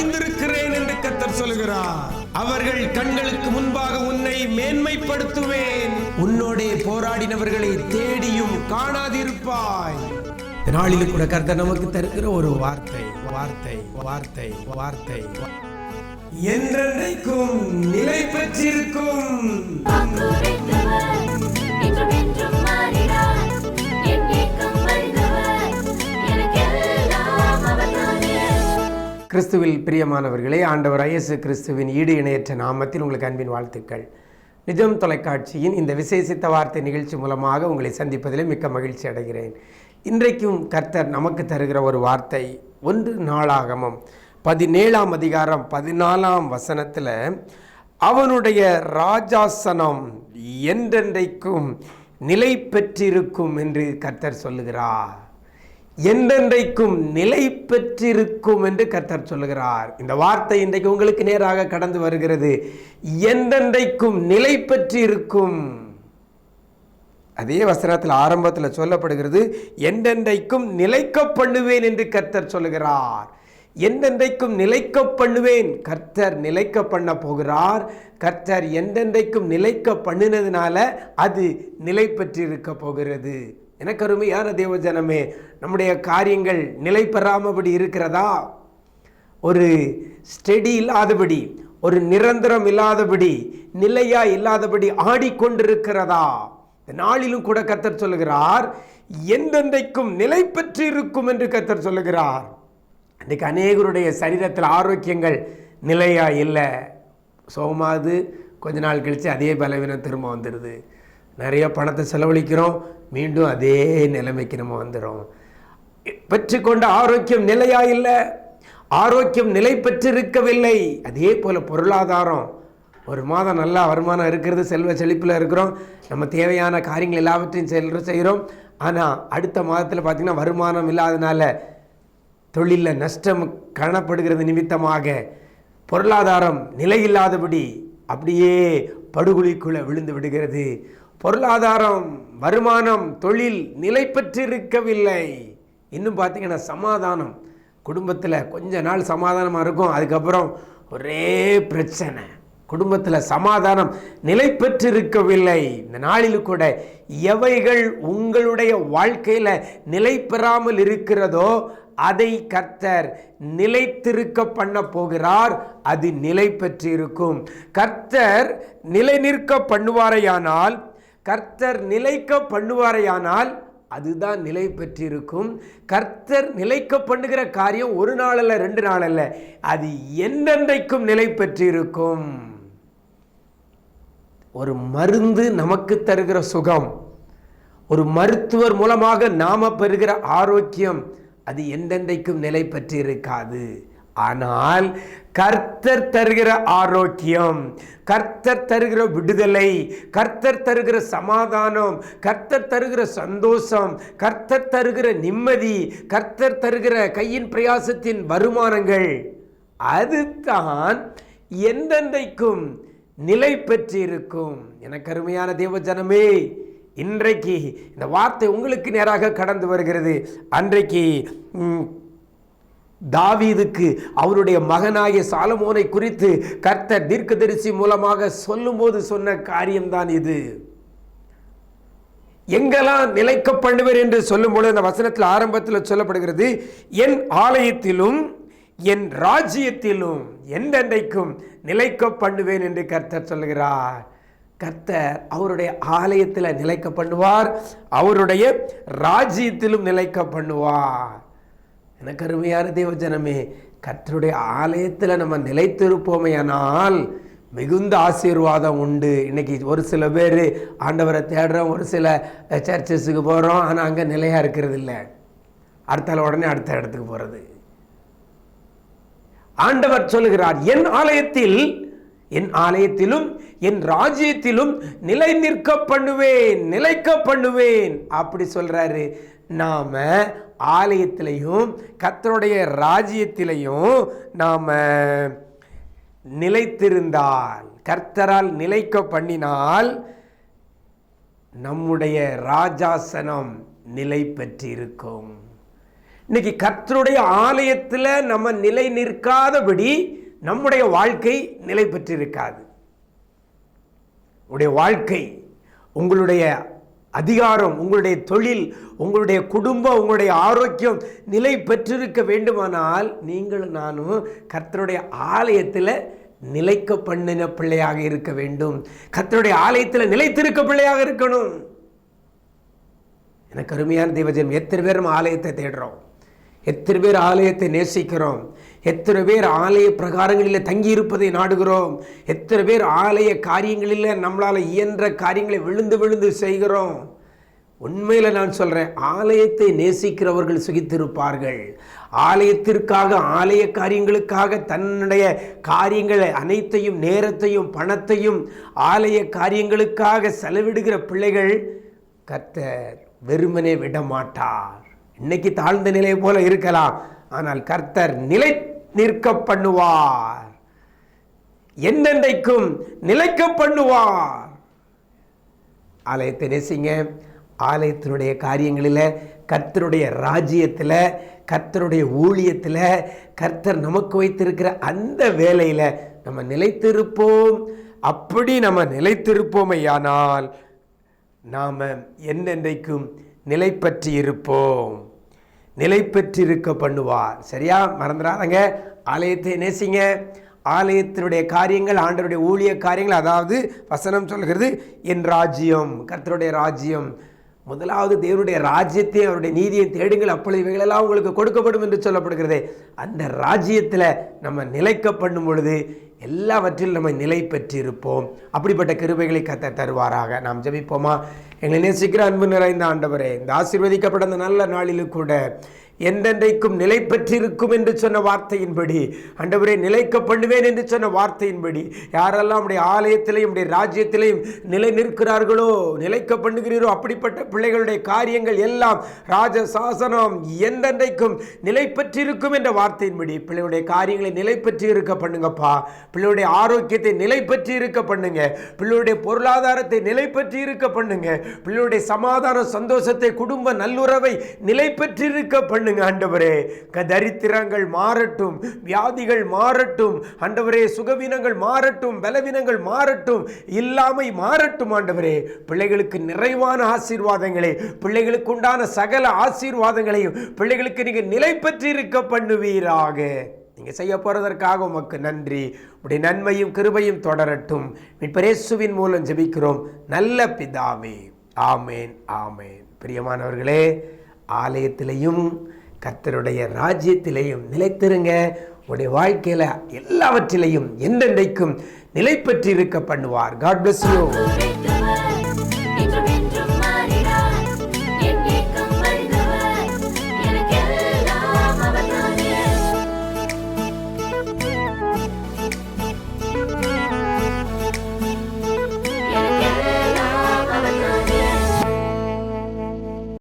வைந்திருக்கிறேன் என்று கத்தர் சொல்கிறார் அவர்கள் கண்களுக்கு முன்பாக உன்னை மேன்மைப்படுத்துவேன். உன்னோடே போராடினவர்களை தேடியும் காணாதிருப்பாய். இந்த நாளில் கூட கர்த்தர் நமக்கு தருகிற ஒரு வார்த்தை வார்த்தை வார்த்தை வார்த்தை. என்றென்றைக்கும் நிலை பெற்றிருக்கும். கிறிஸ்துவில் பிரியமானவர்களே ஆண்டவர் இயேசு கிறிஸ்துவின் ஈடு இணையற்ற நாமத்தில் உங்களுக்கு அன்பின் வாழ்த்துக்கள். நிஜம் தொலைக்காட்சியின் இந்த விசேஷித்த வார்த்தை நிகழ்ச்சி மூலமாக உங்களை சந்திப்பதில் மிக்க மகிழ்ச்சி அடைகிறேன். இன்றைக்கும் கர்த்தர் நமக்கு தருகிற ஒரு வார்த்தை ஒன்று நாளாகமம். பதினேழாம் அதிகாரம் பதினாலாம் வசனத்தில் அவனுடைய ராஜாசனம் என்றென்றைக்கும் நிலை பெற்றிருக்கும் என்று கர்த்தர் சொல்லுகிறார். என்றென்றைக்கும் நிலை பெற்றிருக்கும் என்று கர்த்தர் சொல்லுகிறார். இந்த வார்த்தை இன்றைக்கு உங்களுக்கு நேராக கடந்து வருகிறது. என்றென்றைக்கும் நிலை பெற்றிருக்கும். அதே வசனத்தில் ஆரம்பத்தில் சொல்லப்படுகிறது என்றென்றைக்கும் நிலைக்க பண்ணுவேன் என்று கர்த்தர் சொல்லுகிறார். என்றென்றைக்கும் நிலைக்க பண்ணுவேன் கர்த்தர் நிலைக்க பண்ண போகிறார். கர்த்தர் என்றென்றைக்கும் நிலைக்க பண்ணினதுனால அது நிலை பெற்றிருக்க போகிறது. எனக்கு அருமையான தேவஜனமே? நம்முடைய காரியங்கள் நிலை பெறாமபடி இருக்கிறதா? ஒரு ஸ்டெடி இல்லாதபடி ஒரு நிரந்தரம் இல்லாதபடி நிலையா இல்லாதபடி ஆடிக்கொண்டிருக்கிறதா? நாளிலும் கூட கத்தர் சொல்லுகிறார் எந்தெந்தைக்கும் நிலை பெற்று இருக்கும் என்று கத்தர் சொல்லுகிறார். இன்றைக்கு அநேகருடைய சரீரத்தில் ஆரோக்கியங்கள் நிலையா இல்லை. சோமாது கொஞ்ச நாள் கழித்து அதே பலவீனம் திரும்ப வந்துடுது. நிறைய பணத்தை செலவழிக்கிறோம் மீண்டும் அதே நிலைமைக்கு நம்ம வந்துடும் பெற்றுக்கொண்ட ஆரோக்கியம் நிலையா இல்லை? ஆரோக்கியம் நிலை பெற்றிருக்கவில்லை. அதே போல் பொருளாதாரம். ஒரு மாதம் நல்லா வருமானம் இருக்கிறது செல்வ செழிப்பில் இருக்கிறோம். நம்ம தேவையான காரியங்கள் எல்லாவற்றையும் செல்கிறோம் செய்கிறோம் ஆனால் அடுத்த மாதத்தில் பார்த்திங்கன்னா வருமானம் இல்லாதனால தொழிலில் நஷ்டம் காணப்படுகிறது நிமித்தமாக. பொருளாதாரம் நிலையில்லாதபடி அப்படியே படுகொலிக்குள்ளே விழுந்து விடுகிறது. பொருளாதாரம் வருமானம் தொழில் நிலை பெற்றிருக்கவில்லை. இன்னும் பார்த்தீங்கன்னா சமாதானம். குடும்பத்தில் கொஞ்ச நாள் சமாதானமாக இருக்கும். அதுக்கப்புறம் ஒரே பிரச்சனை. குடும்பத்தில் சமாதானம் நிலை பெற்றிருக்கவில்லை. இந்த நாளில் கூட எவைகள் உங்களுடைய வாழ்க்கையில் நிலை பெறாமல் இருக்கிறதோ அதை கர்த்தர் நிலைத்திருக்க பண்ண போகிறார். அது நிலை பெற்றிருக்கும். கர்த்தர் நிலை நிற்க பண்ணுவாரையானால் கர்த்தர் நிலைக்க பண்ணுவாரையானால் அதுதான் நிலை பெற்றிருக்கும். கர்த்தர் நிலைக்க பண்ணுகிற காரியம் ஒரு நாள் அல்ல ரெண்டு நாள் அல்ல அது என்னென்றைக்கும் நிலை பெற்றிருக்கும். ஒரு மருந்து நமக்கு தருகிற சுகம் ஒரு மருத்துவர் மூலமாக நாம பெறுகிற ஆரோக்கியம் அது எந்தெந்தைக்கும் நிலை பெற்றிருக்காது. இருக்காது ஆனால் கர்த்தர் தருகிற ஆரோக்கியம் கர்த்தர் தருகிற விடுதலை கர்த்தர் தருகிற சமாதானம் கர்த்தர் தருகிற சந்தோஷம் கர்த்தர் தருகிற நிம்மதி கர்த்தர் தருகிற கையின் பிரயாசத்தின் வருமானங்கள் அதுதான் எந்தெந்தைக்கும் நிலை பெற்றிருக்கும். எனக்கு அருமையான தேவ ஜனமே இன்றைக்கு இந்த வார்த்தை உங்களுக்கு நேராக கடந்து வருகிறது. அன்றைக்கு தாவீதுக்கு அவருடைய மகனாகிய சாலமோனை குறித்து கர்த்தர் தீர்க்கதரிசி மூலமாக சொல்லும்போது சொன்ன காரியம்தான் இது. எங்கெல்லாம் நிலைக்க பண்ணுவர் என்று சொல்லும்போது அந்த வசனத்தில் ஆரம்பத்தில் சொல்லப்படுகிறது என் ஆலயத்திலும் என் ராஜ்யத்திலும் எந்தெந்தைக்கும் நிலைக்க பண்ணுவேன் என்று கர்த்தர் சொல்கிறார் கர்த்தர் அவருடைய ஆலயத்தில் நிலைக்க பண்ணுவார் அவருடைய ராஜ்யத்திலும் நிலைக்க பண்ணுவார் எனக்கு அருமையான தேவஜனமே கற்றுடைய ஆலயத்தில் நம்ம நிலைத்திருப்போமையானால் மிகுந்த ஆசீர்வாதம் உண்டு. இன்னைக்கு ஒரு சில பேர் ஆண்டவரை தேடுறோம் ஒரு சில சர்ச்சஸுக்கு போகிறோம் ஆனால் அங்கே நிலையாக இருக்கிறது இல்லை. அடுத்தால உடனே அடுத்த இடத்துக்கு போகிறது ஆண்டவர் சொல்லுகிறார் என் ஆலயத்தில் என் ஆலயத்திலும் என் ராஜ்யத்திலும் நிலை நிற்க பண்ணுவேன் நிலைக்க பண்ணுவேன் அப்படி சொல்றாரு. நாம ஆலயத்திலையும் கத்தருடைய ராஜ்யத்திலையும் நாம நிலைத்திருந்தால் கர்த்தரால் நிலைக்க பண்ணினால் நம்முடைய ராஜாசனம் நிலை பெற்றிருக்கும். இன்னைக்கு கர்த்தருடைய ஆலயத்தில் நம்ம நிலை நிற்காதபடி நம்முடைய வாழ்க்கை நிலை பெற்றிருக்காது. உங்களுடைய வாழ்க்கை உங்களுடைய அதிகாரம் உங்களுடைய தொழில் உங்களுடைய குடும்பம் உங்களுடைய ஆரோக்கியம் நிலை பெற்றிருக்க வேண்டுமானால் நீங்கள் நானும் கர்த்தருடைய ஆலயத்தில் நிலைக்க பண்ணின பிள்ளையாக இருக்க வேண்டும். கர்த்தருடைய ஆலயத்தில் நிலைத்திருக்க பிள்ளையாக இருக்கணும். எனக்கு அருமையான தெய்வஜன் எத்தனை பேர் நம்ம ஆலயத்தை தேடுறோம்? எத்தனை பேர் ஆலயத்தை நேசிக்கிறோம்? எத்தனை பேர் ஆலய பிரகாரங்களில் தங்கி இருப்பதை நாடுகிறோம்? எத்தனை பேர் ஆலய காரியங்களில் நம்மளால் இயன்ற காரியங்களை விழுந்து விழுந்து செய்கிறோம்? உண்மையில் நான் சொல்கிறேன் ஆலயத்தை நேசிக்கிறவர்கள் சுகித்திருப்பார்கள். ஆலயத்திற்காக ஆலய காரியங்களுக்காக தன்னுடைய காரியங்களை அனைத்தையும் நேரத்தையும் பணத்தையும் ஆலய காரியங்களுக்காக செலவிடுகிற பிள்ளைகள் கர்த்தர் வெறுமனே விட மாட்டார் இன்னைக்கு தாழ்ந்த நிலை போல இருக்கலாம். ஆனால் கர்த்தர் நிலை நிற்க பண்ணுவார் என்னென்றைக்கும் நிலைக்க பண்ணுவார் ஆலயத்தை நேசிங்க. ஆலயத்தினுடைய காரியங்களில் கர்த்தருடைய ராஜ்யத்தில் கர்த்தருடைய ஊழியத்தில் கர்த்தர் நமக்கு வைத்திருக்கிற அந்த வேலையில் நம்ம நிலைத்திருப்போம். அப்படி நம்ம நிலைத்திருப்போமையானால் நாம் என்னென்றைக்கும் நிலை பற்றி இருப்போம். நிலை பெற்றிருக்க பண்ணுவார். சரியா? மறந்துடாதங்க. ஆலயத்தை நேசிங்க. ஆலயத்தினுடைய காரியங்கள் ஆண்டவருடைய ஊழிய காரியங்கள் அதாவது வசனம் சொல்கிறது என் ராஜ்யம் கர்த்தருடைய ராஜ்யம். முதலாவது தேவனுடைய ராஜ்யத்தை அவருடைய நீதியை தேடுங்கள். அப்பொழுது இவைகளெல்லாம் உங்களுக்கு கொடுக்கப்படும் என்று சொல்லப்படுகிறது. அந்த ராஜ்யத்தில் நம்ம நிலைக்க பண்ணும் பொழுது எல்லாவற்றிலும் நம்ம நிலை பெற்றிருப்போம். அப்படிப்பட்ட கிருபைகளை கத்த தருவாராக. நாம் ஜபிப்போமா? எங்களை நேசிக்கிற அன்பு நிறைந்த ஆண்டவரே இந்த ஆசீர்வதிக்கப்பட்ட அந்த நல்ல நாளிலும் கூட என்றென்றைக்கும் நிலை பெற்றிருக்கும் என்று சொன்ன வார்த்தையின்படி. அண்டவரே நிலைக்க பண்ணுவேன் என்று சொன்ன வார்த்தையின்படி. யாரெல்லாம் உடைய ஆலயத்திலையும் உடைய ராஜ்யத்திலையும் நிலை நிற்கிறார்களோ நிலைக்க பண்ணுகிறீரோ அப்படிப்பட்ட பிள்ளைகளுடைய காரியங்கள் எல்லாம் ராஜ சாசனம் என்றென்றைக்கும் நிலை பெற்றிருக்கும் என்ற வார்த்தையின்படி. பிள்ளைகளுடைய காரியங்களை நிலை பெற்றி இருக்க பண்ணுங்கப்பா. பிள்ளையுடைய ஆரோக்கியத்தை நிலை பெற்றி இருக்க பண்ணுங்க. பிள்ளையுடைய பொருளாதாரத்தை நிலை பெற்றி இருக்க பண்ணுங்க. பிள்ளையுடைய சமாதான சந்தோஷத்தை குடும்ப நல்லுறவை நிலை பெற்றிருக்க பண்ணுங்க. ஆண்டவரே. க- தரித்திரங்கள் மாறட்டும் வியாதிகள் மாறட்டும் ஆண்டவரே சுகவீனங்கள் மாறட்டும் பலவீனங்கள் மாறட்டும் இல்லாமை மாறட்டும் ஆண்டவரே. பிள்ளைகளுக்கு நிறைவான ஆசீர்வாதங்களை பிள்ளைகளுக்கு உண்டான சகல ஆசீர்வாதங்களையும் பிள்ளைகளுக்கு நீங்கள் நிலை பெற்றிருக்க பண்ணுவீராக. நீங்கள் செய்ய போகிறதற்காக உமக்கு நன்றி. உடைய நன்மையும் கிருபையும் தொடரட்டும். மீட்பரேசுவின் மூலம் ஜெபிக்கிறோம். நல்ல பிதாவே. ஆமேன் ஆமேன். பிரியமானவர்களே ஆலயத்திலையும் கர்த்தருடைய ராஜ்யத்திலையும் நிலைத்திருங்க. உடைய வாழ்க்கையில் எல்லாவற்றிலையும் எந்தெந்தைக்கும் நிலை பெற்றிருக்க பண்ணுவார். God bless you